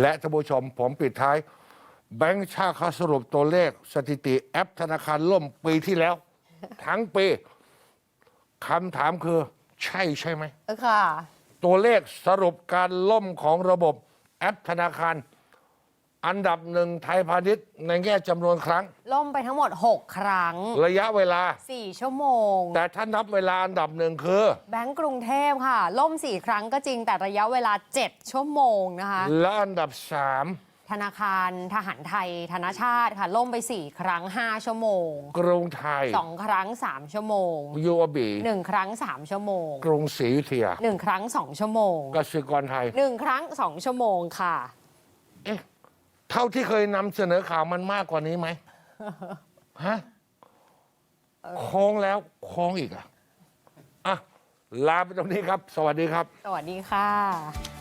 และท่านผู้ชมผมปิดท้าย แบงค์ชาติเขาสรุปตัวเลขสถิติแอปธนาคารล่มปีที่แล้ว ทั้งปีคำถามคือ ใช่ใช่ไหมเออค่ะ ตัวเลขสรุปการล่มของระบบแอปธนาคาร อันดับหนึ่งไทยพาณิชย์ในแง่จำนวนครั้ง ล่มไปทั้งหมด 6 ครั้ง ระยะเวลา 4 ชั่วโมง แต่ถ้านับเวลาอันดับหนึ่งคือ แบงก์กรุงเทพค่ะ ล่ม 4 ครั้งก็จริงแต่ระยะเวลา 7 ชั่วโมงนะคะ และอันดับสามธนาคารทหารไทย ธนชาติค่ะ ล่มไป 4 ครั้ง 5 ชั่วโมง กรุงไทย 2 ครั้ง 3 ชั่วโมงยูอบี1ครั้ง 3 ชั่วโมง กรุงศรีอยุธยา1ครั้ง 2 ชั่วโมงกสิกรไทย 1 ครั้ง 2 ชั่วโมงค่ะเอ๊ะ เท่าที่เคยนำเสนอข่าวมันมากกว่านี้ไหมฮะโค้งแล้วโค้งอีกอะอะลาไปตรงนี้ครับ สวัสดีครับ สวัสดีค่ะ